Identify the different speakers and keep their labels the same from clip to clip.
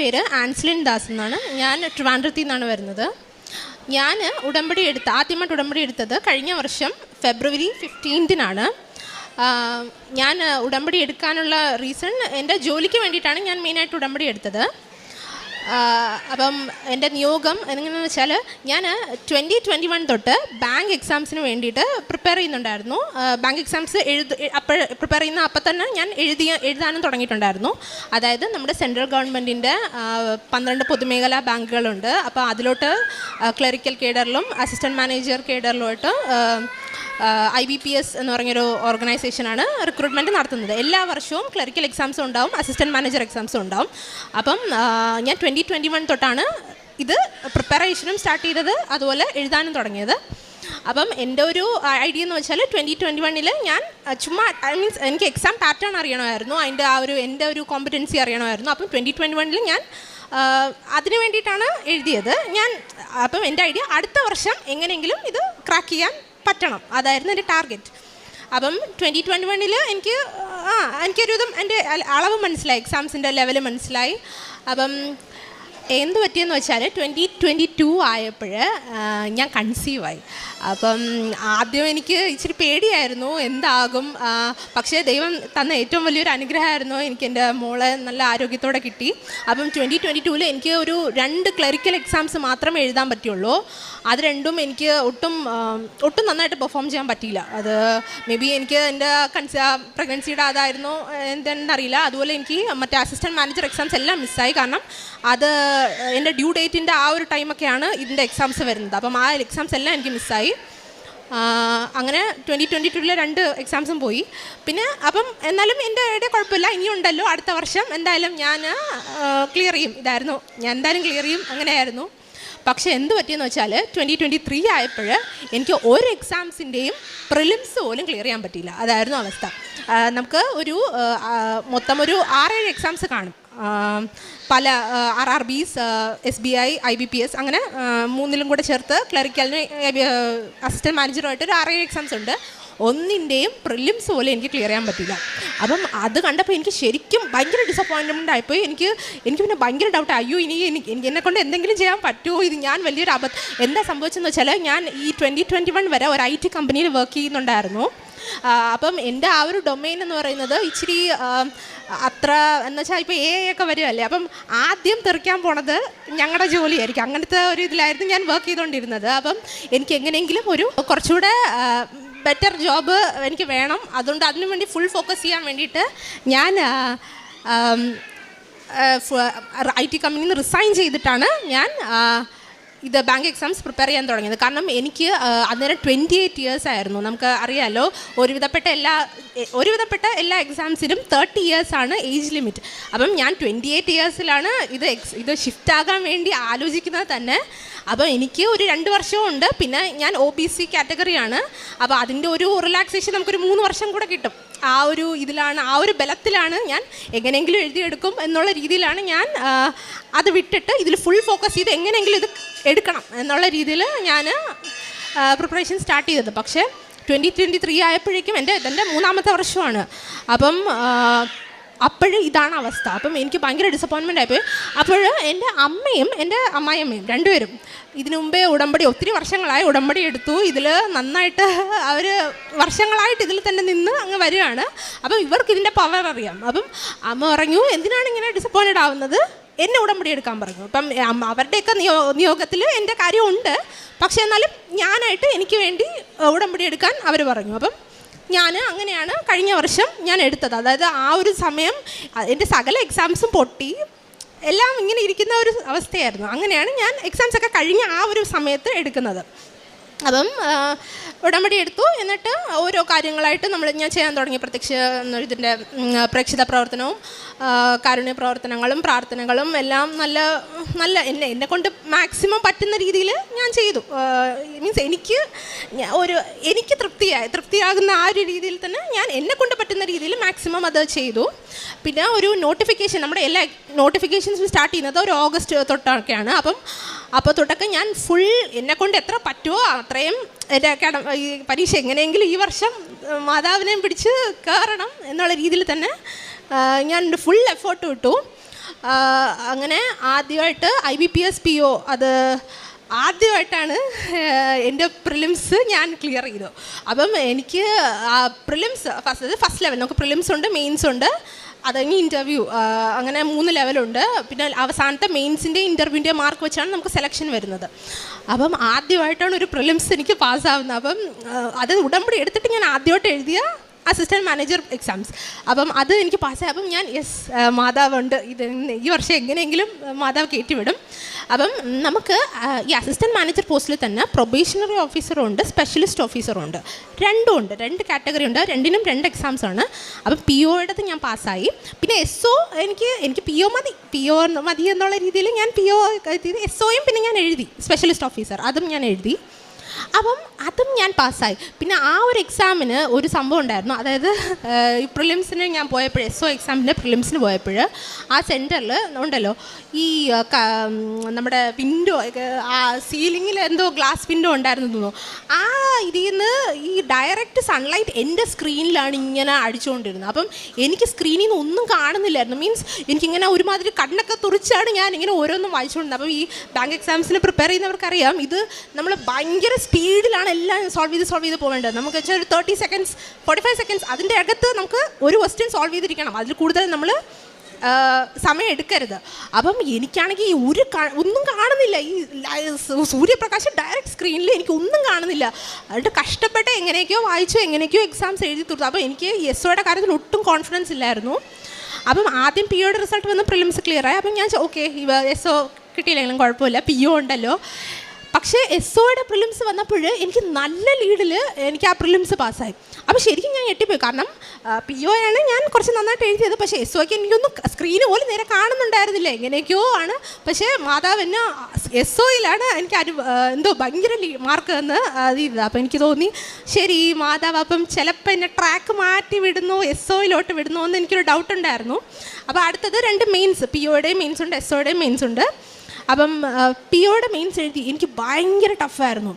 Speaker 1: പേര് ആൻസ്ലിൻ ദാസ് എന്നാണ്. ഞാൻ ട്രിവാൻഡ്രത്തിൽ നിന്നാണ് വരുന്നത്. ഞാൻ ഉടമ്പടി എടുത്ത ആദ്യമായിട്ട് ഉടമ്പടി എടുത്തത് കഴിഞ്ഞ വർഷം ഫെബ്രുവരി ഫിഫ്റ്റീൻത്തിനാണ് ഞാൻ ഉടമ്പടി എടുക്കാനുള്ള റീസൺ എന്റെ ജോലിക്ക് വേണ്ടിയിട്ടാണ് ഞാൻ മെയിനായിട്ട് ഉടമ്പടി എടുത്തത്. അപ്പം എന്റെ നിയോഗം എങ്ങനെയാണെന്ന് വെച്ചാൽ ഞാൻ ട്വന്റി ട്വന്റി വൺ തൊട്ട് ബാങ്ക് എക്സാംസിന് വേണ്ടിയിട്ട് പ്രിപ്പയർ ചെയ്യുന്നുണ്ടായിരുന്നു. ബാങ്ക് എക്സാംസ് എഴുത അപ്പോൾ പ്രിപ്പയർ ചെയ്യുന്ന അപ്പം തന്നെ ഞാൻ എഴുതിയ എഴുതാനും തുടങ്ങിയിട്ടുണ്ടായിരുന്നു. അതായത് നമ്മുടെ സെൻട്രൽ ഗവൺമെന്റിന്റെ പന്ത്രണ്ട് പൊതുമേഖലാ ബാങ്കുകളുണ്ട്. അപ്പോൾ അതിലോട്ട് ക്ലറിക്കൽ കേഡറിലും അസിസ്റ്റന്റ് മാനേജർ കേഡറിലുമായിട്ട് ഐ ബി പി എസ് എന്ന് പറഞ്ഞൊരു ഓർഗനൈസേഷനാണ് റിക്രൂട്ട്മെന്റ് നടത്തുന്നത്. എല്ലാ വർഷവും ക്ലറിക്കൽ എക്സാംസും ഉണ്ടാവും അസിസ്റ്റന്റ് മാനേജർ എക്സാംസും ഉണ്ടാവും. അപ്പം ഞാൻ ട്വന്റി ട്വന്റി വൺ തൊട്ടാണ് ഇത് പ്രിപ്പറേഷനും സ്റ്റാർട്ട് ചെയ്തത് അതുപോലെ എഴുതാനും തുടങ്ങിയത്. അപ്പം എന്റെ ഒരു ഐഡിയ എന്ന് വെച്ചാൽ ട്വന്റി ട്വന്റി വണ്ണിൽ ഞാൻ ചുമ്മാ ഐ മീൻസ് എനിക്ക് എക്സാം പാറ്റേൺ അറിയണമായിരുന്നു അതിന്റെ ആ ഒരു എന്റെ ഒരു കോമ്പറ്റൻസി അറിയണമായിരുന്നു. അപ്പം ട്വന്റി ട്വന്റി വണ്ണിൽ ഞാൻ അതിനു വേണ്ടിയിട്ടാണ് എഴുതിയത്. ഞാൻ അപ്പം എന്റെ ഐഡിയ അടുത്ത വർഷം എങ്ങനെയെങ്കിലും ഇത് ക്രാക്ക് ചെയ്യാൻ പറ്റണം. അതായിരുന്നു എന്റെ ടാർഗറ്റ്. അപ്പം ട്വന്റി ട്വന്റി വണ്ണിൽ എനിക്ക് ആ എനിക്കൊരുവിധം എന്റെ അളവ് മനസ്സിലായി. എക്സാംസിന്റെ ലെവൽ മനസ്സിലായി. അപ്പം എന്ത് പറ്റിയെന്ന് വെച്ചാൽ ട്വന്റി ട്വന്റി ടു ആയപ്പോൾ ഞാൻ കൺസീവായി അപ്പം ആദ്യം എനിക്ക് ഇച്ചിരി പേടിയായിരുന്നു എന്താകും. പക്ഷേ ദൈവം തന്ന ഏറ്റവും വലിയൊരു അനുഗ്രഹമായിരുന്നു എനിക്ക് എന്റെ മോളെ നല്ല ആരോഗ്യത്തോടെ കിട്ടി. അപ്പം ട്വന്റി ട്വന്റി ടൂവിൽ എനിക്ക് ഒരു രണ്ട് ക്ലറിക്കൽ എക്സാംസ് മാത്രമേ എഴുതാൻ പറ്റുള്ളൂ. അത് രണ്ടും എനിക്ക് ഒട്ടും ഒട്ടും നന്നായിട്ട് പെർഫോം ചെയ്യാൻ പറ്റിയില്ല. അത് മേ ബി എനിക്ക് എന്റെ കൺസ പ്രഗ്നൻസിയുടെ അതായിരുന്നു എന്തെന്നറിയില്ല അതുപോലെ എനിക്ക് മറ്റേ അസിസ്റ്റന്റ് മാനേജർ എക്സാംസ് എല്ലാം മിസ്സായി കാരണം അത് എന്റെ ഡ്യൂ ഡേറ്റിന്റെ ആ ഒരു ടൈമൊക്കെയാണ് ഇതിന്റെ എക്സാംസ് വരുന്നത്. അപ്പം ആ എക്സാംസ് എല്ലാം എനിക്ക് മിസ്സായി അങ്ങനെ ട്വന്റി ട്വന്റി ടൂവിലെ രണ്ട് എക്സാംസും പോയി. പിന്നെ അപ്പം എന്നാലും എന്റെ ഇടയിൽ കുഴപ്പമില്ല. ഇനിയുണ്ടല്ലോ അടുത്ത വർഷം എന്തായാലും ഞാൻ ക്ലിയർ ചെയ്യും. ഇതായിരുന്നു. ഞാൻ എന്തായാലും ക്ലിയർ ചെയ്യും. അങ്ങനെയായിരുന്നു. പക്ഷേ എന്ത് പറ്റിയെന്ന് വെച്ചാൽ ട്വന്റി ട്വന്റി ത്രീ ആയപ്പോൾ എനിക്ക് ഒരു എക്സാംസിന്റെയും പ്രിലിംസ് പോലും ക്ലിയർ ചെയ്യാൻ പറ്റിയില്ല. അതായിരുന്നു അവസ്ഥ. നമുക്ക് ഒരു മൊത്തം ഒരു ആറേഴ് എക്സാംസ് കാണും. പല R R Bs S B I I B P S അങ്ങനെ മൂന്നിലും കൂടെ ചേർത്ത് ക്ലറിക്കലിന് അസിസ്റ്റന്റ് മാനേജറുമായിട്ട് ഒരു ആറേഴ് എക്സാംസ് ഉണ്ട്. ഒന്നിന്റെയും പ്രിലിംസ് പോലും എനിക്ക് ക്ലിയർ ചെയ്യാൻ പറ്റില്ല അപ്പം അത് കണ്ടപ്പോൾ എനിക്ക് ശരിക്കും ഭയങ്കര ഡിസപ്പോയിൻമെന്റ് ആയിപ്പോയി എനിക്ക് എനിക്ക് പിന്നെ ഭയങ്കര ഡൗട്ട് അയ്യോ ഇനി എനിക്ക് എനിക്ക് കൊണ്ട് എന്തെങ്കിലും ചെയ്യാൻ പറ്റുമോ ഇത് ഞാൻ വലിയൊരു അബദ്ധം എന്താ സംഭവിച്ചതെന്ന് വെച്ചാൽ ഞാൻ ഈ ട്വന്റി ട്വന്റി വൺ വരെ ഒരു ഐ ടി കമ്പനിയിൽ വർക്ക് ചെയ്യുന്നുണ്ടായിരുന്നു. അപ്പം എന്റെ ആ ഒരു ഡൊമൈൻ എന്ന് പറയുന്നത് ഇച്ചിരി അത്ര എന്ന് വെച്ചാൽ ഇപ്പോൾ എ ഒക്കെ വരുമല്ലേ അപ്പം ആദ്യം തെറിക്കാൻ പോണത് ഞങ്ങളുടെ ജോലിയായിരിക്കും. അങ്ങനത്തെ ഒരു ഇതിലായിരുന്നു ഞാൻ വർക്ക് ചെയ്തുകൊണ്ടിരുന്നത് അപ്പം എനിക്ക് എങ്ങനെയെങ്കിലും ഒരു കുറച്ചുകൂടെ ബെറ്റർ ജോബ് എനിക്ക് വേണം. അതുകൊണ്ട് അതിനു വേണ്ടി ഫുൾ ഫോക്കസ് ചെയ്യാൻ വേണ്ടിയിട്ട് ഞാൻ ഐ ടി കമ്പനിയിൽ നിന്ന് റിസൈൻ ചെയ്തിട്ടാണ് ഞാൻ ഇത് ബാങ്ക് എക്സാംസ് പ്രിപ്പയർ ചെയ്യാൻ തുടങ്ങിയത്. കാരണം എനിക്ക് അന്നേരം ട്വന്റി എയ്റ്റ് ഇയേഴ്സ് ആയിരുന്നു. നമുക്ക് അറിയാമല്ലോ ഒരുവിധപ്പെട്ട എല്ലാ ഒരുവിധപ്പെട്ട എല്ലാ എക്സാംസിനും തേർട്ടി ഇയേഴ്സ് ആണ് ഏജ് ലിമിറ്റ് അപ്പം ഞാൻ ട്വന്റി എയ്റ്റ് ഇയേഴ്സിലാണ് ഇത് എക്സ് ഇത് ഷിഫ്റ്റ് ആകാൻ വേണ്ടി ആലോചിക്കുന്നത് തന്നെ. അപ്പോൾ എനിക്ക് ഒരു രണ്ട് വർഷവും ഉണ്ട്. പിന്നെ ഞാൻ ഒ ബി സി കാറ്റഗറിയാണ് അപ്പോൾ അതിന്റെ ഒരു റിലാക്സേഷൻ നമുക്കൊരു മൂന്ന് വർഷം കൂടെ കിട്ടും. ആ ഒരു ഇതിലാണ് ആ ഒരു ബലത്തിലാണ് ഞാൻ എങ്ങനെയെങ്കിലും എഴുതിയെടുക്കും എന്നുള്ള രീതിയിലാണ് ഞാൻ അത് വിട്ടിട്ട് ഇതിൽ ഫുൾ ഫോക്കസ് ചെയ്ത് എങ്ങനെയെങ്കിലും ഇത് എടുക്കണം എന്നുള്ള രീതിയിൽ ഞാൻ പ്രിപ്പറേഷൻ സ്റ്റാർട്ട് ചെയ്തത്. പക്ഷേ ട്വന്റി ട്വന്റി ത്രീ ആയപ്പോഴേക്കും എന്റെ ഇതെന്റെ മൂന്നാമത്തെ വർഷമാണ്. അപ്പം അപ്പോഴും ഇതാണ് അവസ്ഥ. അപ്പം എനിക്ക് ഭയങ്കര ഡിസപ്പോയിൻമെന്റ് ആയിപ്പോയി അപ്പോൾ എന്റെ അമ്മയും എന്റെ അമ്മായിയമ്മയും രണ്ടുപേരും ഇതിനു മുമ്പേ ഉടമ്പടി ഒത്തിരി വർഷങ്ങളായി ഉടമ്പടി എടുത്തു. ഇതിൽ നന്നായിട്ട് അവർ വർഷങ്ങളായിട്ട് ഇതിൽ തന്നെ നിന്ന് അങ്ങ് വരികയാണ്. അപ്പം ഇവർക്ക് ഇതിന്റെ പവർ അറിയാം. അപ്പം അമ്മ പറഞ്ഞു എന്തിനാണ് ഇങ്ങനെ ഡിസപ്പോയിന്റഡ് ആവുന്നത്? എന്നെ ഉടമ്പടി എടുക്കാൻ പറഞ്ഞു. അപ്പം അവരുടെയൊക്കെ നിയോ നിയോഗത്തിൽ എന്റെ കാര്യമുണ്ട് പക്ഷേ എന്നാലും ഞാനായിട്ട് എനിക്ക് വേണ്ടി ഉടമ്പടി എടുക്കാൻ അവർ പറഞ്ഞു. അപ്പം ഞാൻ അങ്ങനെയാണ് കഴിഞ്ഞ വർഷം ഞാൻ എടുത്തത്. അതായത് ആ ഒരു സമയം എന്റെ സകല എക്സാംസും പൊട്ടി. എല്ലാം ഇങ്ങനെ ഇരിക്കുന്ന ഒരു അവസ്ഥയായിരുന്നു. അങ്ങനെയാണ് ഞാൻ എക്സാംസൊക്കെ കഴിഞ്ഞ ആ ഒരു സമയത്ത് എടുക്കുന്നത്. അപ്പം ഉടമ്പടി എടുത്തു. എന്നിട്ട് ഓരോ കാര്യങ്ങളായിട്ട് നമ്മൾ ഞാൻ ചെയ്യാൻ തുടങ്ങി. പ്രത്യക്ഷ ഇതിന്റെ പ്രേക്ഷിത പ്രവർത്തനവും കാരുണ്യ പ്രവർത്തനങ്ങളും പ്രാർത്ഥനകളും എല്ലാം നല്ല നല്ല എന്നെ എന്നെ കൊണ്ട് മാക്സിമം പറ്റുന്ന രീതിയിൽ ഞാൻ ചെയ്തു. മീൻസ് എനിക്ക് ഒരു എനിക്ക് തൃപ്തിയായി തൃപ്തിയാകുന്ന ആ ഒരു രീതിയിൽ തന്നെ ഞാൻ എന്നെ കൊണ്ട് പറ്റുന്ന രീതിയിൽ മാക്സിമം അത് ചെയ്തു. പിന്നെ ഒരു നോട്ടിഫിക്കേഷൻ നമ്മുടെ എല്ലാ നോട്ടിഫിക്കേഷൻസും സ്റ്റാർട്ട് ചെയ്യുന്നത് ഒരു ഓഗസ്റ്റ് തൊട്ടൊക്കെയാണ്. അപ്പം അപ്പോൾ തൊട്ടൊക്കെ ഞാൻ ഫുൾ എന്നെ കൊണ്ട് എത്ര പറ്റുമോ അത്രയും എന്റെ കട ഈ പരീക്ഷ എങ്ങനെയെങ്കിലും ഈ വർഷം മാതാവിനെയും പിടിച്ച് കയറണം എന്നുള്ള രീതിയിൽ തന്നെ ഞാൻ ഫുൾ എഫേർട്ട് വിട്ടു അങ്ങനെ ആദ്യമായിട്ട് I B P S P O അത് ആദ്യമായിട്ടാണ് എന്റെ പ്രിലിംസ് ഞാൻ ക്ലിയർ ചെയ്തു അപ്പം എനിക്ക് പ്രിലിംസ് ഫസ്റ്റ് ഫസ്റ്റ് ലെവൽ നമുക്ക് പ്രിലിംസ് ഉണ്ട് മെയിൻസ് ഉണ്ട്. അത് കഴിഞ്ഞ് ഇന്റർവ്യൂ അങ്ങനെ മൂന്ന് ലെവലുണ്ട് പിന്നെ അവസാനത്തെ മെയിൻസിന്റെ ഇന്റർവ്യൂവിന്റെ മാർക്ക് വെച്ചാണ് നമുക്ക് സെലക്ഷൻ വരുന്നത്. അപ്പം ആദ്യമായിട്ടാണ് ഒരു പ്രിലിംസ് എനിക്ക് പാസ്സാവുന്നത് അപ്പം അത് ഉടമ്പടി എടുത്തിട്ട് ഞാൻ ആദ്യമായിട്ട് എഴുതിയ അസിസ്റ്റന്റ് മാനേജർ എക്സാംസ് അപ്പം അത് എനിക്ക് പാസ്സായി അപ്പം ഞാൻ യെസ് മാതാവുണ്ട് ഇത് ഈ വർഷം എങ്ങനെയെങ്കിലും മാതാവ് കയറ്റിവിടും അപ്പം നമുക്ക് ഈ അസിസ്റ്റന്റ് മാനേജർ പോസ്റ്റിൽ തന്നെ പ്രൊബേഷണറി ഓഫീസറും ഉണ്ട് സ്പെഷ്യലിസ്റ്റ് ഓഫീസറും ഉണ്ട്. രണ്ടും ഉണ്ട് രണ്ട് കാറ്റഗറി ഉണ്ട്. രണ്ടിനും രണ്ട് എക്സാംസ് ആണ്. അപ്പം പി ഒയുടെ ഞാൻ പാസ്സായി പിന്നെ എസ് ഒ എനിക്ക് എനിക്ക് പി ഒ മതി. പി ഒ മതി എന്നുള്ള രീതിയിൽ ഞാൻ പി ഒ എസ് ഒയും പിന്നെ ഞാൻ എഴുതി സ്പെഷ്യലിസ്റ്റ് ഓഫീസർ അതും ഞാൻ എഴുതി. അപ്പം അതും ഞാൻ പാസ്സായി. പിന്നെ ആ ഒരു എക്സാമിന് ഒരു സംഭവം ഉണ്ടായിരുന്നു. അതായത് ഈ പ്രിലിംസിന് ഞാൻ പോയപ്പോൾ എസ് ഒ എക്സാമിന്റെ പ്രിലിംസിന് പോയപ്പോൾ ആ സെന്ററിൽ ഉണ്ടല്ലോ ഈ നമ്മുടെ വിൻഡോ ആ സീലിങ്ങിൽ എന്തോ ഗ്ലാസ് വിൻഡോ ഉണ്ടായിരുന്നു തോന്നുന്നു. ആ ഇതിൽ നിന്ന് ഈ ഡയറക്റ്റ് സൺലൈറ്റ് എന്റെ സ്ക്രീനിലാണ് ഇങ്ങനെ അടിച്ചുകൊണ്ടിരുന്നത്. അപ്പം എനിക്ക് സ്ക്രീനിൽ നിന്ന് ഒന്നും കാണുന്നില്ലായിരുന്നു. മീൻസ് എനിക്കിങ്ങനെ ഒരുമാതിരി കണ്ണൊക്കെ തുറിച്ചാണ് ഞാൻ ഇങ്ങനെ ഓരോന്നും വായിച്ചുകൊണ്ടിരുന്നത്. അപ്പം ഈ ബാങ്ക് എക്സാംസിന് പ്രിപ്പയർ ചെയ്യുന്നവർക്കറിയാം ഇത് നമ്മൾ ഭയങ്കര സ്പീഡിലാണ് എല്ലാം സോൾവ് ചെയ്ത് സോൾവ് ചെയ്ത് പോകേണ്ടത് നമുക്ക് വെച്ചാൽ ഒരു thirty seconds forty five seconds അതിന്റെ അകത്ത് നമുക്ക് ഒരു ക്വസ്റ്റ്യൻ സോൾവ് ചെയ്തിരിക്കണം. അതിൽ കൂടുതൽ നമ്മൾ സമയം എടുക്കരുത്. അപ്പം എനിക്കാണെങ്കിൽ ഈ ഒരു ഒന്നും കാണുന്നില്ല. ഈ സൂര്യപ്രകാശം ഡയറക്റ്റ് സ്ക്രീനിൽ എനിക്ക് ഒന്നും കാണുന്നില്ല. അതുകൊണ്ട് കഷ്ടപ്പെട്ട് എങ്ങനെയൊക്കെയോ വായിച്ചു എങ്ങനെയൊക്കെയോ എക്സാംസ് എഴുതി തീർത്തു. അപ്പോൾ എനിക്ക് എസ് ഒയുടെ കാര്യത്തിൽ ഒട്ടും കോൺഫിഡൻസ് ഇല്ലായിരുന്നു. അപ്പം ആദ്യം പി ഒയുടെ റിസൾട്ട് വന്ന് പ്രിലിംസ് ക്ലിയർ ആയി. അപ്പം ഞാൻ ഓക്കെ എസ് ഒ കിട്ടിയില്ലെങ്കിലും കുഴപ്പമില്ല. പി ഒ ഉണ്ടല്ലോ. പക്ഷേ എസ് ഒയുടെ പ്രിലിംസ് വന്നപ്പോൾ എനിക്ക് നല്ല ലീഡിൽ എനിക്ക് ആ പ്രിലിംസ് പാസ്സായി അപ്പോൾ ശരിക്കും ഞാൻ ഞെട്ടിപ്പോയി. കാരണം പി ഒ ആണ് ഞാൻ കുറച്ച് നന്നായിട്ട് എഴുതിയത്. പക്ഷേ എസ് ഒക്ക് എനിക്കൊന്നും സ്ക്രീന് പോലും നേരെ കാണുന്നുണ്ടായിരുന്നില്ല. എങ്ങനെയൊക്കെയോ ആണ്. പക്ഷേ മാതാവിന് എസ് ഒയിലാണ് എനിക്ക് അനു എന്തോ ഭയങ്കര മാർക്ക് എന്ന് ചെയ്തത് അപ്പോൾ എനിക്ക് തോന്നി ശരി മാതാവ് അപ്പം ചിലപ്പോൾ എന്നെ ട്രാക്ക് മാറ്റി വിടുന്നു എസ് ഒയിലോട്ട് വിടുന്നു എന്ന് എനിക്കൊരു ഡൗട്ട് ഉണ്ടായിരുന്നു. അപ്പോൾ അടുത്തത് രണ്ട് മെയിൻസ് പി ഒയുടെയും മെയിൻസ് ഉണ്ട് എസ് ഒയുടെയും മെയിൻസ് ഉണ്ട്. അപ്പം പിയോടെ മെയിൻസ് എഴുതി. എനിക്ക് ഭയങ്കര ടഫായിരുന്നു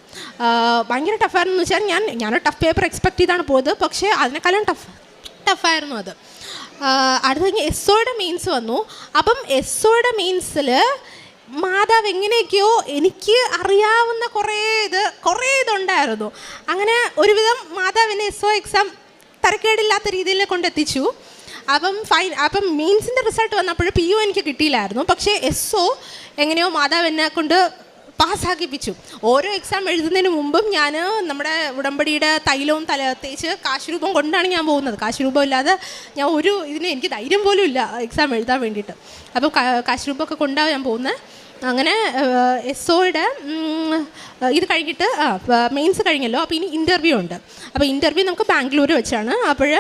Speaker 1: ഭയങ്കര ടഫായിരുന്നു എന്ന് വെച്ചാൽ ഞാൻ ഞാൻ ടഫ് പേപ്പർ എക്സ്പെക്ട് ചെയ്താണ് പോയത്. പക്ഷേ അതിനേക്കാളും ടഫ് ടഫായിരുന്നു അത്. അടുത്ത കഴിഞ്ഞ് എസ്സോയുടെ മെയിൻസ് വന്നു. അപ്പം എസ്സോയുടെ മെയിൻസിൽ മാതാവ് എങ്ങനെയൊക്കെയോ എനിക്ക് അറിയാവുന്ന കുറേ ഇത് കുറേ ഇതുണ്ടായിരുന്നു. അങ്ങനെ ഒരുവിധം മാതാവിനെ ഒ എക്സാം തരക്കേടില്ലാത്ത രീതിയിൽ കൊണ്ടെത്തിച്ചു. അപ്പം ഫൈൻ അപ്പം മീൻസിന്റെ റിസൾട്ട് വന്നപ്പോൾ പി യു എനിക്ക് കിട്ടിയില്ലായിരുന്നു. പക്ഷേ എസ് ഒ എങ്ങനെയോ മാതാവ് എന്നെ കൊണ്ട് പാസ്സാക്കിപ്പിച്ചു. ഓരോ എക്സാം എഴുതുന്നതിന് മുമ്പും ഞാൻ നമ്മുടെ ഉടമ്പടിയുടെ തൈലവും തല തേച്ച് കാശുരൂപം കൊണ്ടാണ് ഞാൻ പോകുന്നത്. കാശുരൂപം ഇല്ലാതെ ഞാൻ ഒരു ഇതിന് എനിക്ക് ധൈര്യം പോലും ഇല്ല എക്സാം എഴുതാൻ വേണ്ടിയിട്ട്. അപ്പോൾ കാശ് രൂപമൊക്കെ കൊണ്ടാണ് ഞാൻ പോകുന്നത്. അങ്ങനെ എസ്ഒയുടെ ഇത് കഴിഞ്ഞിട്ട് മെയിൻസ് കഴിഞ്ഞല്ലോ. അപ്പോൾ ഇനി ഇന്റർവ്യൂ ഉണ്ട്. അപ്പോൾ ഇന്റർവ്യൂ നമുക്ക് ബാംഗ്ലൂർ വെച്ചാണ്. അപ്പോൾ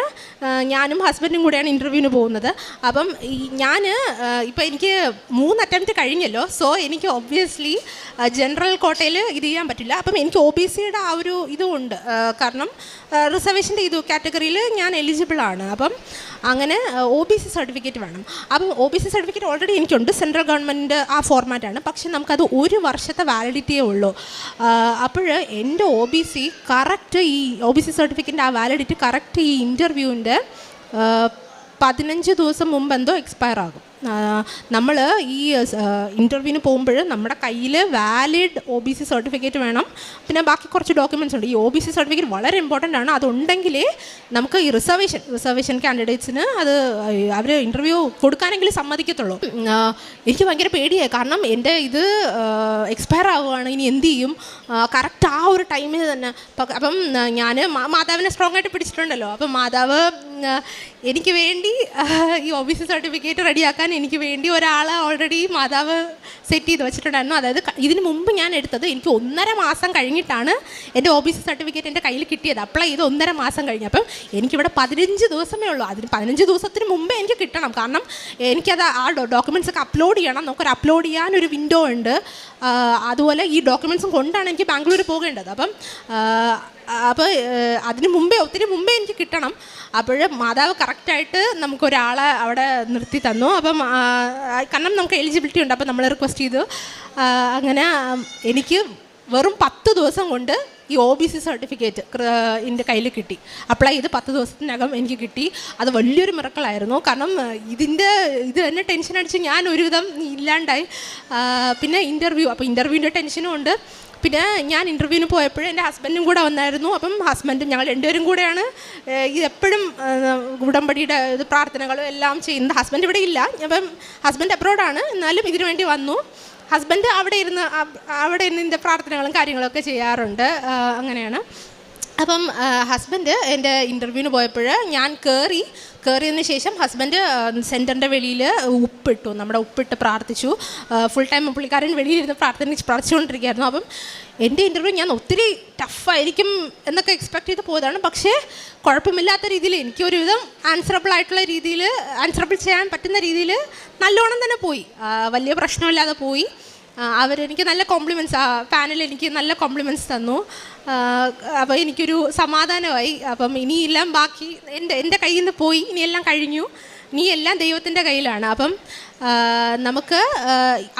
Speaker 1: ഞാനും ഹസ്ബൻഡും കൂടെയാണ് ഇന്റർവ്യൂവിന് പോകുന്നത്. അപ്പം ഞാൻ ഇപ്പോൾ എനിക്ക് മൂന്ന് അറ്റംപ്റ്റ് കഴിഞ്ഞല്ലോ. സോ എനിക്ക് ഒബ്വിയസ്ലി ജനറൽ കോട്ടയിൽ ഇത് ചെയ്യാൻ പറ്റില്ല. അപ്പം എനിക്ക് ഒ ബി സിയുടെ ആ ഒരു ഇതുമുണ്ട് കാരണം റിസർവേഷന്റെ ഇത് കാറ്റഗറിയിൽ ഞാൻ എലിജിബിളാണ് അപ്പം അങ്ങനെ ഒ ബി സി സർട്ടിഫിക്കറ്റ് വേണം. അപ്പം O B C certificate already എനിക്കുണ്ട്. സെൻട്രൽ ഗവൺമെന്റ് ആ ഫോർമാറ്റാണ് പക്ഷെ നമുക്കത് ഒരു വർഷത്തെ വാലിഡിറ്റിയേ ഉള്ളൂ. അപ്പോൾ എന്റെ ഒ ബി സി കറക്റ്റ് ഈ ഒ ബി സി സർട്ടിഫിക്കറ്റിന്റെ ആ വാലിഡിറ്റി കറക്റ്റ് ഈ ഇന്റർവ്യൂവിന്റെ പതിനഞ്ച് ദിവസം മുമ്പ് എന്തോ എക്സ്പയർ ആകും. നമ്മൾ ഈ ഇന്റർവ്യൂവിന് പോകുമ്പോൾ നമ്മുടെ കയ്യിൽ valid O B C certificate വേണം. പിന്നെ ബാക്കി കുറച്ച് ഡോക്യുമെന്റ്സ് ഉണ്ട്. ഈ ഒ ബി സി സർട്ടിഫിക്കറ്റ് വളരെ ഇമ്പോർട്ടന്റ് ആണ്. അതുണ്ടെങ്കിലേ നമുക്ക് ഈ റിസർവേഷൻ റിസർവേഷൻ കാൻഡിഡേറ്റ്സിന് അത് അവർ ഇന്റർവ്യൂ കൊടുക്കാനെങ്കിലും സമ്മതിക്കത്തുള്ളൂ. എനിക്ക് ഭയങ്കര പേടിയായി കാരണം എന്റെ ഇത് എക്സ്പയർ ആവുകയാണ് ഇനി എന്ത് ചെയ്യും? കറക്റ്റ് ആ ഒരു ടൈമിൽ തന്നെ. അപ്പം ഞാൻ മാതാവിനെ സ്ട്രോങ് ആയിട്ട് പിടിച്ചിട്ടുണ്ടല്ലോ. അപ്പം മാതാവ് എനിക്ക് വേണ്ടി ഈ ഒ ബി സി സർട്ടിഫിക്കറ്റ് റെഡിയാക്കാൻ എനിക്ക് വേണ്ടി ഒരാളെ ഓൾറെഡി മാതാവ് സെറ്റ് ചെയ്ത് വെച്ചിട്ടുണ്ടായിരുന്നു. അതായത് ഇതിനു മുമ്പ് ഞാൻ എടുത്തത് എനിക്ക് ഒന്നര മാസം കഴിഞ്ഞിട്ടാണ് എന്റെ ഒ ബി സി സർട്ടിഫിക്കറ്റ് എന്റെ കയ്യിൽ കിട്ടിയത്. അപ്ലൈ ചെയ്ത് ഒന്നര മാസം കഴിഞ്ഞ്. അപ്പം എനിക്കിവിടെ പതിനഞ്ച് ദിവസമേ ഉള്ളൂ. അതിന് പതിനഞ്ച് ദിവസത്തിന് മുമ്പേ എനിക്ക് കിട്ടണം. കാരണം എനിക്കത് ആ ഡോക്യുമെന്റ്സ് ഒക്കെ അപ്ലോഡ് ചെയ്യണം. നമുക്കൊരു അപ്ലോഡ് ചെയ്യാൻ ഒരു വിൻഡോ ഉണ്ട്. അതുപോലെ ഈ ഡോക്യുമെൻസും കൊണ്ടാണ് എനിക്ക് ബാംഗ്ലൂർ പോകേണ്ടത്. അപ്പം അപ്പോൾ അതിന് മുമ്പേ ഒത്തിരി മുമ്പേ എനിക്ക് കിട്ടണം. അപ്പോൾ മാതാവ് കറക്റ്റായിട്ട് നമുക്കൊരാളെ അവിടെ നിർത്തി തന്നു. അപ്പം കാരണം നമുക്ക് എലിജിബിലിറ്റി ഉണ്ട്. അപ്പം നമ്മൾ റിക്വസ്റ്റ് ചെയ്തു. അങ്ങനെ എനിക്ക് വെറും പത്ത് ദിവസം കൊണ്ട് ഈ ഒ ബി സി സർട്ടിഫിക്കറ്റ് എന്റെ കയ്യിൽ കിട്ടി. അപ്ലൈ ചെയ്ത് പത്ത് ദിവസത്തിനകം എനിക്ക് കിട്ടി. അത് വലിയൊരു മിറക്കളായിരുന്നു. കാരണം ഇതിന്റെ ഇത് തന്നെ ടെൻഷൻ അടിച്ച് ഞാൻ ഒരുവിധം ഇല്ലാണ്ടായി. പിന്നെ ഇന്റർവ്യൂ അപ്പോൾ ഇന്റർവ്യൂവിന്റെ ടെൻഷനും ഉണ്ട്. പിന്നെ ഞാൻ ഇന്റർവ്യൂവിന് പോയപ്പോഴും എന്റെ ഹസ്ബൻഡും കൂടെ വന്നായിരുന്നു. അപ്പം ഹസ്ബൻഡും ഞങ്ങൾ രണ്ടുപേരും കൂടെയാണ് എപ്പോഴും ഉടമ്പടിയുടെ ഇത് പ്രാർത്ഥനകളും എല്ലാം ചെയ്യുന്നത്. ഹസ്ബൻഡ് ഇവിടെ ഇല്ല. അപ്പം ഹസ്ബൻഡ് അബ്രോഡാണ് എന്നാലും ഇതിനു വേണ്ടി വന്നു. ഹസ്ബൻഡ് അവിടെ ഇരുന്ന് അവിടെ ഇരുന്ന് ഇതിന്റെ പ്രാർത്ഥനകളും കാര്യങ്ങളൊക്കെ ചെയ്യാറുണ്ട്. അങ്ങനെയാണ്. അപ്പം ഹസ്ബൻഡ് എന്റെ ഇന്റർവ്യൂവിന് പോയപ്പോൾ ഞാൻ കയറി കയറിയതിന് ശേഷം ഹസ്ബൻഡ് സെന്ററിന്റെ വെളിയിൽ ഉപ്പിട്ടു. നമ്മുടെ ഉപ്പിട്ട് പ്രാർത്ഥിച്ചു. ഫുൾ ടൈം പുള്ളിക്കാരൻ വെളിയിലിരുന്ന് പ്രാർത്ഥന പ്രാർത്ഥിച്ചുകൊണ്ടിരിക്കുകയായിരുന്നു. അപ്പം എന്റെ ഇന്റർവ്യൂ ഞാൻ ഒത്തിരി ടഫായിരിക്കും എന്നൊക്കെ എക്സ്പെക്ട് ചെയ്ത് പോയതാണ്. പക്ഷേ കുഴപ്പമില്ലാത്ത രീതിയിൽ എനിക്കൊരുവിധം ആൻസറബിൾ ആയിട്ടുള്ള രീതിയിൽ ആൻസറബിൾ ചെയ്യാൻ പറ്റുന്ന രീതിയിൽ നല്ലോണം തന്നെ പോയി. വലിയ പ്രശ്നമില്ലാതെ പോയി. അവരെനിക്ക് നല്ല കോംപ്ലിമെന്റ്സ് ആ പാനൽ എനിക്ക് നല്ല കോംപ്ലിമെന്റ്സ് തന്നു. അപ്പോൾ എനിക്കൊരു സമാധാനമായി. അപ്പം ഇനിയെല്ലാം ബാക്കി എന്റെ എന്റെ കയ്യിൽ നിന്ന് പോയി ഇനിയെല്ലാം കഴിഞ്ഞു. ഇനി എല്ലാം ദൈവത്തിന്റെ കയ്യിലാണ്. അപ്പം നമുക്ക്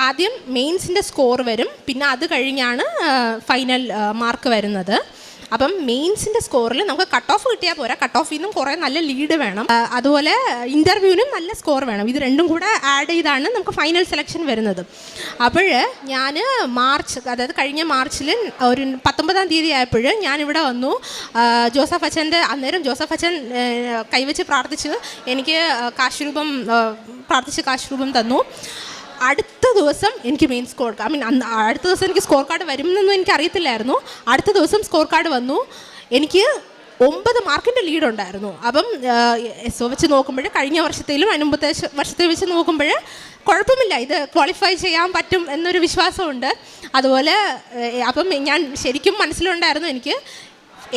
Speaker 1: ആദ്യം മെയിൻസിന്റെ സ്കോർ വരും. പിന്നെ അത് കഴിഞ്ഞാണ് ഫൈനൽ മാർക്ക് വരുന്നത്. അപ്പം മെയിൻസിന്റെ സ്കോറിൽ നമുക്ക് കട്ട് ഓഫ് കിട്ടിയാൽ പോരാ. കട്ട് ഓഫിൽ നിന്നും കുറേ നല്ല ലീഡ് വേണം. അതുപോലെ ഇന്റർവ്യൂവിനും നല്ല സ്കോർ വേണം. ഇത് രണ്ടും കൂടെ ആഡ് ചെയ്താണ് നമുക്ക് ഫൈനൽ സെലക്ഷൻ വരുന്നത്. അപ്പോൾ ഞാൻ മാർച്ച് അതായത് കഴിഞ്ഞ മാർച്ചിൽ ഒരു പത്തൊമ്പതാം തീയതി ആയപ്പോൾ ഞാനിവിടെ വന്നു. ജോസഫ് അച്ഛന്റെ അന്നേരം ജോസഫ് അച്ഛൻ കൈവച്ച് പ്രാർത്ഥിച്ച് എനിക്ക് കാശ്രൂപം പ്രാർത്ഥിച്ച് കാശ്രൂപം തന്നു. അടുത്ത ദിവസം എനിക്ക് മെയിൻ സ്കോർ ഐ മീൻ അടുത്ത ദിവസം എനിക്ക് സ്കോർ കാർഡ് വരുമെന്നൊന്നും എനിക്ക് അറിയത്തില്ലായിരുന്നു അടുത്ത ദിവസം സ്കോർ കാർഡ് വന്നു. എനിക്ക് ഒമ്പത് മാർക്കിന്റെ ലീഡ് ഉണ്ടായിരുന്നു. അപ്പം എസ് ഒ വെച്ച് നോക്കുമ്പോൾ കഴിഞ്ഞ വർഷത്തേലും അനുമ്പത്തെ വർഷത്തെ വെച്ച് നോക്കുമ്പോൾ കുഴപ്പമില്ല. ഇത് ക്വാളിഫൈ ചെയ്യാൻ പറ്റും എന്നൊരു വിശ്വാസമുണ്ട്. അതുപോലെ അപ്പം ഞാൻ ശരിക്കും മനസ്സിലുണ്ടായിരുന്നു എനിക്ക്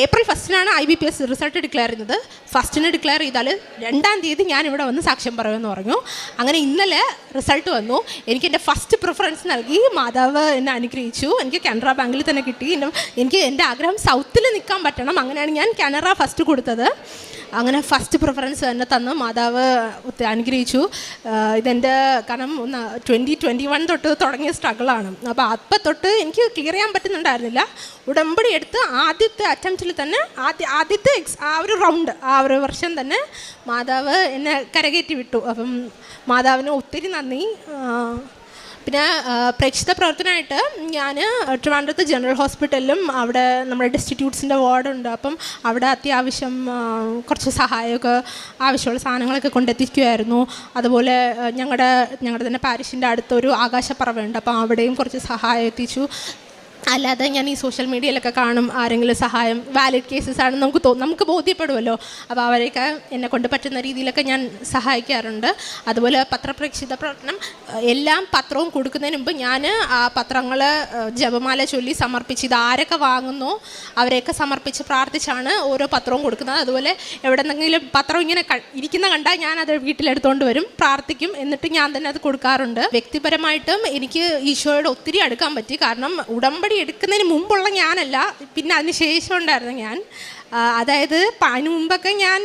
Speaker 1: April ഫസ്റ്റിനാണ് I B P S result declare ചെയ്യുന്നത്. ഫസ്റ്റിന് ഡിക്ലെയർ ചെയ്താൽ രണ്ടാം തീയതി ഞാൻ ഇവിടെ വന്ന് സാക്ഷ്യം പറയുമെന്ന് പറഞ്ഞു. അങ്ങനെ ഇന്നലെ റിസൾട്ട് വന്നു. എനിക്ക് എന്റെ ഫസ്റ്റ് പ്രിഫറൻസ് നൽകി. മാതാവ് എന്നെ അനുഗ്രഹിച്ചു. എനിക്ക് കാനറ ബാങ്കിൽ തന്നെ കിട്ടി. എനിക്ക് എന്റെ ആഗ്രഹം സൗത്തിൽ നിൽക്കാൻ പറ്റണം. അങ്ങനെയാണ് ഞാൻ കാനറ ഫസ്റ്റ് കൊടുത്തത്. അങ്ങനെ ഫസ്റ്റ് പ്രിഫറൻസ് തന്നെ തന്നു മാതാവ് അനുഗ്രഹിച്ചു. ഇതെന്റെ കാരണം ട്വന്റി ട്വന്റി വൺ തൊട്ട് തുടങ്ങിയ സ്ട്രഗിളാണ് അപ്പോൾ അപ്പം തൊട്ട് എനിക്ക് ക്ലിയർ ചെയ്യാൻ പറ്റുന്നുണ്ടായിരുന്നില്ല. ഉടമ്പടി എടുത്ത് ആദ്യത്തെ അറ്റംപ്റ്റിൽ തന്നെ ആദ്യ ആദ്യത്തെ എക്സ് ആ ഒരു റൗണ്ട് ആ ഒരു വർഷം തന്നെ മാതാവ് എന്നെ കരകയറ്റി വിട്ടു. അപ്പം മാതാവിന് ഒത്തിരി നന്ദി. പിന്നെ പ്രേക്ഷിത പ്രവർത്തനമായിട്ട് ഞാൻ ട്രിവാൻഡ്രത്ത് ജനറൽ ഹോസ്പിറ്റലിലും അവിടെ നമ്മുടെ ഡിസ്റ്റിറ്റ്യൂട്ട്സിന്റെ വാർഡുണ്ട്. അപ്പം അവിടെ അത്യാവശ്യം കുറച്ച് സഹായമൊക്കെ ആവശ്യമുള്ള സാധനങ്ങളൊക്കെ കൊണ്ടെത്തിക്കുമായിരുന്നു അതുപോലെ ഞങ്ങളുടെ ഞങ്ങളുടെ തന്നെ പാരിഷിന്റെ അടുത്തൊരു ആകാശപ്പറവുണ്ട് അപ്പം അവിടെയും കുറച്ച് സഹായം എത്തിച്ചു. അല്ലാതെ ഞാൻ ഈ സോഷ്യൽ മീഡിയയിലൊക്കെ കാണും ആരെങ്കിലും സഹായം വാലിഡ് കേസസ് ആണെന്ന് നമുക്ക് തോ നമുക്ക് ബോധ്യപ്പെടുമല്ലോ അപ്പോൾ അവരെയൊക്കെ എന്നെ കൊണ്ട് പറ്റുന്ന രീതിയിലൊക്കെ ഞാൻ സഹായിക്കാറുണ്ട്. അതുപോലെ പത്രപ്രേക്ഷിത പ്രവർത്തനം എല്ലാം പത്രവും കൊടുക്കുന്നതിന് മുമ്പ് ഞാൻ ആ പത്രങ്ങൾ ജപമാല ചൊല്ലി സമർപ്പിച്ച് ഇത് ആരൊക്കെ വാങ്ങുന്നോ അവരെയൊക്കെ സമർപ്പിച്ച് പ്രാർത്ഥിച്ചാണ് ഓരോ പത്രവും കൊടുക്കുന്നത്. അതുപോലെ എവിടെന്നെങ്കിലും പത്രം ഇങ്ങനെ ഇരിക്കുന്ന കണ്ടാൽ ഞാൻ അത് വീട്ടിലെടുത്തുകൊണ്ട് വരും പ്രാർത്ഥിക്കും. എന്നിട്ട് ഞാൻ തന്നെ അത് കൊടുക്കാറുണ്ട്. വ്യക്തിപരമായിട്ടും എനിക്ക് ഈശോയോട് ഒത്തിരി അടുക്കാൻ പറ്റി. കാരണം ഉടമ്പടി എടുക്കുന്നതിന് മുമ്പുള്ള ഞാനല്ല പിന്നെ അതിന് ശേഷം ഉണ്ടായിരുന്നു ഞാൻ. അതായത് അതിന് മുമ്പൊക്കെ ഞാൻ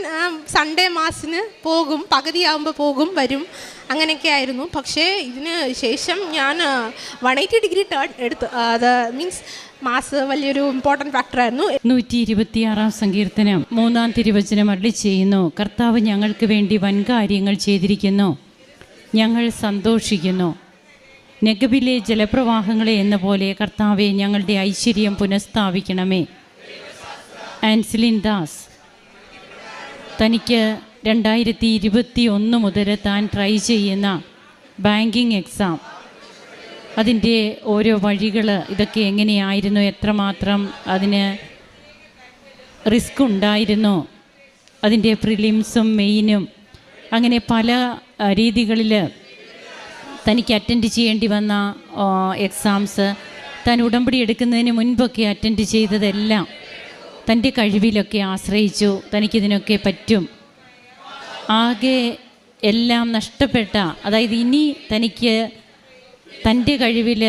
Speaker 1: സൺഡേ മാസിന് പോകും പകുതിയാകുമ്പോൾ പോകും വരും. അങ്ങനെയൊക്കെ ആയിരുന്നു. പക്ഷേ ഇതിന് ശേഷം ഞാൻ വൺ എയ്റ്റി ഡിഗ്രി ടേൺ എടുത്തു. അത് മീൻസ് മാസ് വലിയൊരു ഇമ്പോർട്ടന്റ് ഫാക്ടറായിരുന്നു
Speaker 2: നൂറ്റി ഇരുപത്തിയാറാം സങ്കീർത്തനം മൂന്നാം തിരുവചനം അരളി ചെയ്യുന്നു. കർത്താവ് ഞങ്ങൾക്ക് വേണ്ടി വൻകാര്യങ്ങൾ ചെയ്തിരിക്കുന്നു. ഞങ്ങൾ സന്തോഷിക്കുന്നു. നെഗബിലെ ജലപ്രവാഹങ്ങളെ എന്ന പോലെ കർത്താവെ ഞങ്ങളുടെ ഐശ്വര്യം പുനഃസ്ഥാപിക്കണമേ. ആൻസിലിൻ ദാസ് തനിക്ക് രണ്ടായിരത്തി ഇരുപത്തി ഒന്ന് മുതൽ താൻ ട്രൈ ചെയ്യുന്ന ബാങ്കിങ് എക്സാം. അതിന്റെ ഓരോ വഴികൾ ഇതൊക്കെ എങ്ങനെയായിരുന്നു? എത്രമാത്രം അതിന് റിസ്ക് ഉണ്ടായിരുന്നു അതിന്റെ പ്രിലിംസും മെയിനും അങ്ങനെ പല രീതികളിൽ തനിക്ക് അറ്റൻഡ് ചെയ്യേണ്ടി വന്ന എക്സാംസ് താൻ ഉടമ്പടി എടുക്കുന്നതിന് മുൻപൊക്കെ അറ്റൻഡ് ചെയ്തതെല്ലാം തന്റെ കഴിവിലൊക്കെ ആശ്രയിച്ചു തനിക്കിതിനൊക്കെ പറ്റും. ആകെ എല്ലാം നഷ്ടപ്പെട്ട അതായത് ഇനി തനിക്ക് തന്റെ കഴിവിൽ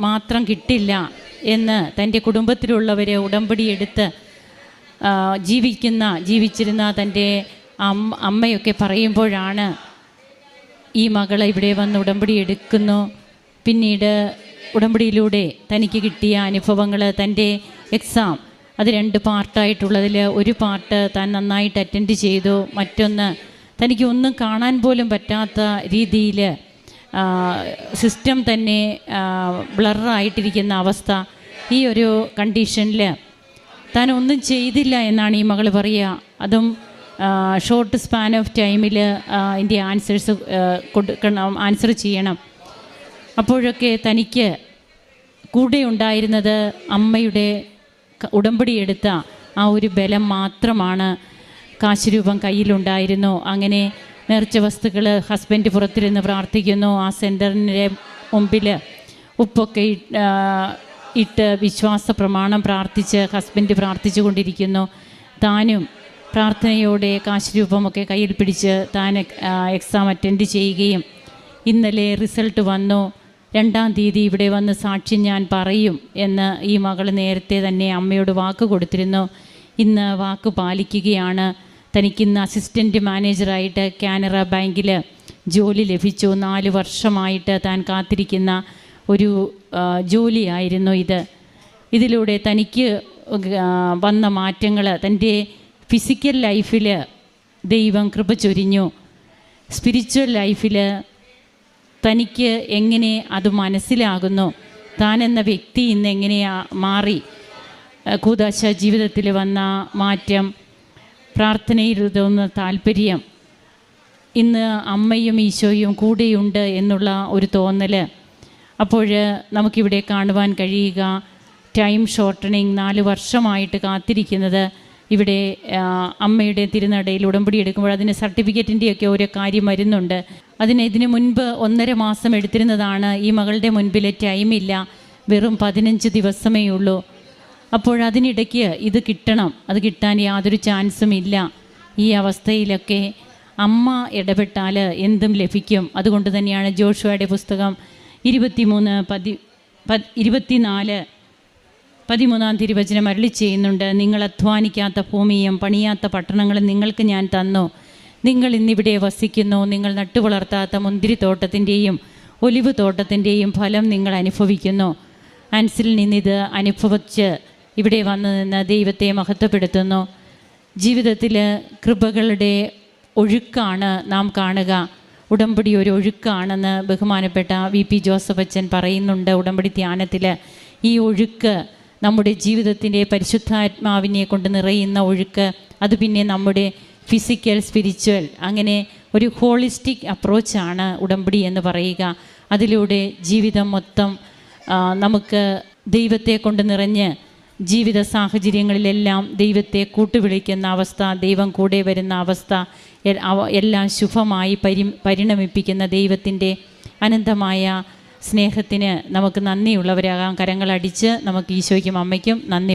Speaker 2: മാത്രം കിട്ടില്ല എന്ന് തന്റെ കുടുംബത്തിലുള്ളവരെ ഉടമ്പടി എടുത്ത് ജീവിക്കുന്ന ജീവിച്ചിരുന്ന തന്റെ അമ്മയൊക്കെ പറയുമ്പോഴാണ് ഈ മകൾ ഇവിടെ വന്ന് ഉടമ്പടി എടുക്കുന്നു. പിന്നീട് ഉടമ്പടിയിലൂടെ തനിക്ക് കിട്ടിയ അനുഭവങ്ങൾ തന്റെ എക്സാം അത് രണ്ട് പാർട്ടായിട്ടുള്ളതിൽ ഒരു പാർട്ട് താൻ നന്നായിട്ട് അറ്റൻഡ് ചെയ്തു. മറ്റൊന്ന് തനിക്ക് ഒന്നും കാണാൻ പോലും പറ്റാത്ത രീതിയിൽ സിസ്റ്റം തന്നെ ബ്ലറായിട്ടിരിക്കുന്ന അവസ്ഥ ഈ ഒരു കണ്ടീഷനിൽ താൻ ഒന്നും ചെയ്തില്ല എന്നാണ് ഈ മകൾ പറയുക. അതും ഷോർട്ട് സ്പാൻ ഓഫ് ടൈമിൽ ഇതിന്റെ ആൻസേഴ്സ് കൊടുക്കണം ആൻസർ ചെയ്യണം. അപ്പോഴൊക്കെ തനിക്ക് കൂടെ ഉണ്ടായിരുന്നത് അമ്മയുടെ ക- ഉടമ്പടി എടുത്ത ആ ഒരു ബലം മാത്രമാണ് കാശ് രൂപം കയ്യിലുണ്ടായിരുന്നു. അങ്ങനെ നേർച്ച വസ്തുക്കൾ ഹസ്ബൻഡ് പുറത്തിരുന്ന് പ്രാർത്ഥിക്കുന്നു. ആ സെന്ററിന്റെ മുമ്പിൽ ഉപ്പൊക്കെ ഇട്ട് വിശ്വാസ പ്രമാണം പ്രാർത്ഥിച്ച് ഹസ്ബൻഡ് പ്രാർത്ഥിച്ചു കൊണ്ടിരിക്കുന്നു താനും പ്രാർത്ഥനയോടെ കാശ് രൂപമൊക്കെ കയ്യിൽ പിടിച്ച് താൻ എക്സാം അറ്റൻഡ് ചെയ്യുകയും ഇന്നലെ റിസൾട്ട് വന്നു. രണ്ടാം തീയതി ഇവിടെ വന്ന് സാക്ഷി ഞാൻ പറയും എന്ന് ഈ മകൾ നേരത്തെ തന്നെ അമ്മയോട് വാക്ക് കൊടുത്തിരുന്നു. ഇന്ന് വാക്ക് പാലിക്കുകയാണ്. തനിക്കിന്ന് അസിസ്റ്റന്റ് മാനേജറായിട്ട് കാനറ ബാങ്കിൽ ജോലി ലഭിച്ചു. നാല് വർഷമായിട്ട് താൻ കാത്തിരിക്കുന്ന ഒരു ജോലിയായിരുന്നു ഇത്. ഇതിലൂടെ തനിക്ക് വന്ന മാറ്റങ്ങൾ തന്റെ ഫിസിക്കൽ ലൈഫിൽ ദൈവം കൃപ ചൊരിഞ്ഞു. സ്പിരിച്വൽ ലൈഫിൽ തനിക്ക് എങ്ങനെ അത് മനസ്സിലാകുന്നു? താൻ എന്ന വ്യക്തി ഇന്ന് എങ്ങനെയാ മാറി? കൂതാശ ജീവിതത്തിൽ വന്ന മാറ്റം പ്രാർത്ഥനയിൽ തോന്നുന്ന താല്പര്യം ഇന്ന് അമ്മയും ഈശോയും കൂടെയുണ്ട് എന്നുള്ള ഒരു തോന്നൽ അപ്പോൾ നമുക്കിവിടെ കാണുവാൻ കഴിയുക ടൈം ഷോർട്ടണിങ് നാല് വർഷമായിട്ട് കാത്തിരിക്കുന്നത് ഇവിടെ അമ്മയുടെ തിരുനടയിൽ ഉടമ്പടി എടുക്കുമ്പോൾ അതിന് സർട്ടിഫിക്കറ്റിന്റെയൊക്കെ ഓരോ കാര്യം വരുന്നുണ്ട്. അതിന് ഇതിന് മുൻപ് ഒന്നര മാസം എടുത്തിരുന്നതാണ്. ഈ മകളുടെ മുൻപിലെ ടൈമില്ല വെറും പതിനഞ്ച് ദിവസമേ ഉള്ളൂ. അപ്പോഴതിനിടയ്ക്ക് ഇത് കിട്ടണം. അത് കിട്ടാൻ യാതൊരു ചാൻസും ഇല്ല. ഈ അവസ്ഥയിലൊക്കെ അമ്മ ഇടപെട്ടാൽ എന്തും ലഭിക്കും. അതുകൊണ്ട് തന്നെയാണ് ജോഷുവയുടെ പുസ്തകം ഇരുപത്തിമൂന്ന് പതി ഇരുപത്തിനാല് പതിമൂന്നാം തിരുവചനം അരളി ചെയ്യുന്നുണ്ട്. നിങ്ങൾ അധ്വാനിക്കാത്ത ഭൂമിയും പണിയാത്ത പട്ടണങ്ങളും നിങ്ങൾക്ക് ഞാൻ തന്നു. നിങ്ങൾ ഇന്നിവിടെ വസിക്കുന്നു. നിങ്ങൾ നട്ടുവളർത്താത്ത മുന്തിരിത്തോട്ടത്തിന്റെയും ഒലിവ് തോട്ടത്തിന്റെയും ഫലം നിങ്ങൾ അനുഭവിക്കുന്നു. അൻസിൽ നിന്നിത് അനുഭവിച്ച് ഇവിടെ വന്നു നിന്ന് ദൈവത്തെ മഹത്വപ്പെടുത്തുന്നു. ജീവിതത്തിൽ കൃപകളുടെ ഒഴുക്കാണ് നാം കാണുക. ഉടമ്പടി ഒരു ഒഴുക്കാണെന്ന് ബഹുമാനപ്പെട്ട വി പി ജോസഫ് അച്ഛൻ പറയുന്നുണ്ട്. ഉടമ്പടി ധ്യാനത്തിൽ ഈ ഒഴുക്ക് നമ്മുടെ ജീവിതത്തിന്റെ പരിശുദ്ധാത്മാവിനെ കൊണ്ട് നിറയുന്ന ഒഴുക്ക് അത് പിന്നെ നമ്മുടെ ഫിസിക്കൽ സ്പിരിച്വൽ അങ്ങനെ ഒരു ഹോളിസ്റ്റിക് അപ്രോച്ചാണ് ഉടമ്പടി എന്ന് പറയുക. അതിലൂടെ ജീവിതം മൊത്തം നമുക്ക് ദൈവത്തെ കൊണ്ട് നിറഞ്ഞ് ജീവിത സാഹചര്യങ്ങളിലെല്ലാം ദൈവത്തെ കൂട്ടുവിളിക്കുന്ന അവസ്ഥ ദൈവം കൂടെ വരുന്ന അവസ്ഥ എല്ലാം ശുഭമായി പരി പരിണമിപ്പിക്കുന്ന ദൈവത്തിന്റെ അനന്തമായ സ്നേഹത്തിന് നമുക്ക് നന്ദിയുള്ളവരാകാം. കരങ്ങളടിച്ച് നമുക്ക് ഈശോയ്ക്കും അമ്മയ്ക്കും നന്ദി.